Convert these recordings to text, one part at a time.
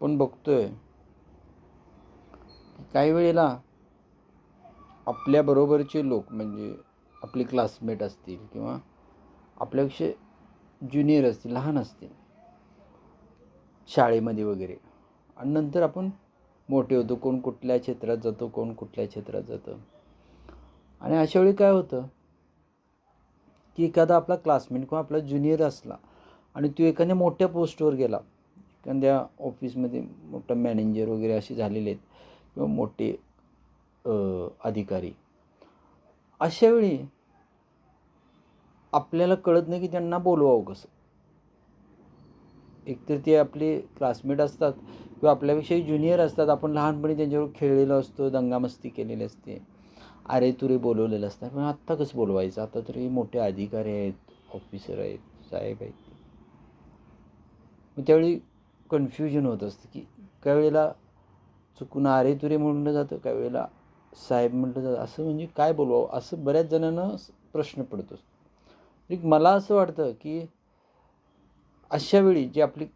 आपण बघतोय काही वेळेला आपल्याबरोबरचे लोक म्हणजे आपले क्लासमेट असतील किंवा आपल्यापेक्षा ज्युनियर असतील लहान असतील शाळेमध्ये वगैरे. आणि नंतर आपण मोठे होतो कोण कुठल्या क्षेत्रात जातो कोण कुठल्या क्षेत्रात जातं. आणि अशा वेळी काय होतं की एखादा आपला क्लासमेट किंवा आपला ज्युनियर असला आणि तो एखाद्या मोठ्या पोस्टवर गेला कारण त्या ऑफिसमध्ये मोठा मॅनेजर वगैरे असे झालेले आहेत किंवा मोठे अधिकारी. अशा वेळी आपल्याला कळत नाही की त्यांना बोलवावं कसं. एकतर ते आपले क्लासमेट असतात किंवा आपल्यापेक्षाही ज्युनियर असतात. आपण लहानपणी त्यांच्यावर खेळलेलो असतो दंगामस्ती केलेली असते. अरे तुरे बोलवलेलं असतात पण आत्ता कसं बोलवायचं? आता तरी मोठे अधिकारी आहेत ऑफिसर आहेत साहेब आहेत. मग त्यावेळी कन्फ्युजन होत असतं की काही वेळेला चुकून आरे तुरे म्हणलं जातं काही वेळेला साहेब म्हटलं जातं. असं म्हणजे काय बोलवावं असं बऱ्याच जणांना प्रश्न पडतो एक मला असं वाटतं की अशा वेळी जी आपली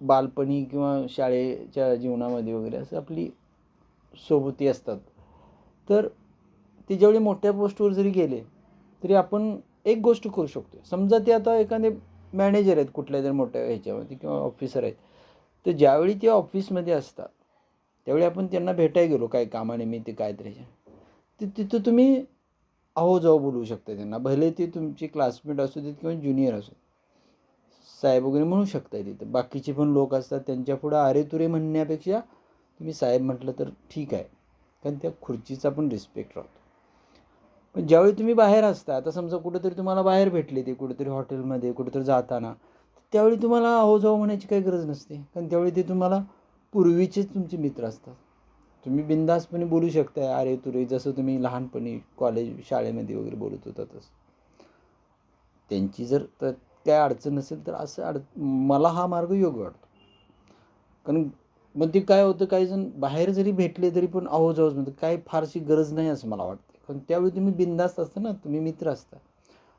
बालपणी किंवा शाळेच्या जीवनामध्ये वगैरे असं आपली सोबती असतात तर ते ज्यावेळी मोठ्या पोस्टवर जरी गेले तरी आपण एक गोष्ट करू शकतो समजा ते आता एखादे मॅनेजर आहेत कुठल्या तरी मोठ्या ह्याच्यामध्ये किंवा ऑफिसर आहेत. तर ज्यावेळी ते ऑफिसमध्ये असतात त्यावेळी आपण त्यांना भेटायला गेलो काय कामानिमित्त काय तरी. ते तिथं तुम्ही अहो जाऊ बोलवू शकता त्यांना. भले ते तुमचे क्लासमेट असू देत किंवा ज्युनियर असू साहेब वगैरे म्हणू शकता तिथं. बाकीचे पण लोक असतात त्यांच्यापुढं आरे तुरे म्हणण्यापेक्षा तुम्ही साहेब म्हटलं तर ठीक आहे. कारण त्या खुर्चीचा पण रिस्पेक्ट राहतो. पण ज्यावेळी तुम्ही बाहेर असता आता समजा कुठंतरी तुम्हाला बाहेर भेटले ते कुठेतरी हॉटेलमध्ये कुठेतरी जाताना त्यावेळी तुम्हाला अहो जाऊ म्हणायची काही गरज नसते. कारण त्यावेळी ते तुम्हाला पूर्वीचेच तुमचे मित्र असतात. तुम्ही बिंदासपणे बोलू शकता अरे तुरे जसं तुम्ही लहानपणी कॉलेज शाळेमध्ये वगैरे बोलत होता तसं. त्यांची जर तर काय अडचण नसेल तर असं अड मला हा मार्ग योग्य वाटतो. कारण मग ते काय होतं काही जण बाहेर जरी भेटले तरी पण आहो जाऊच म्हणतात काय फारशी गरज नाही असं मला वाटतं. पण त्यावेळी तुम्ही बिंदास्त असता ना तुम्ही मित्र असता.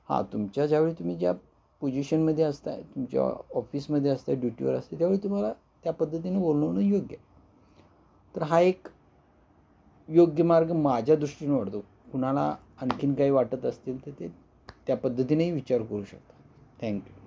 हां तुमच्या ज्यावेळी तुम्ही ज्या पोझिशनमध्ये असताय तुमच्या ऑफिसमध्ये असताय ड्युटीवर असताय त्यावेळी तुम्हाला त्या पद्धतीने बोलवणं योग्य आहे. तर हा एक योग्य मार्ग माझ्या दृष्टीने वाटतो कुणाला आणखीन काही वाटत असतील तर ते त्या पद्धतीनेही विचार करू शकता. थँक्यू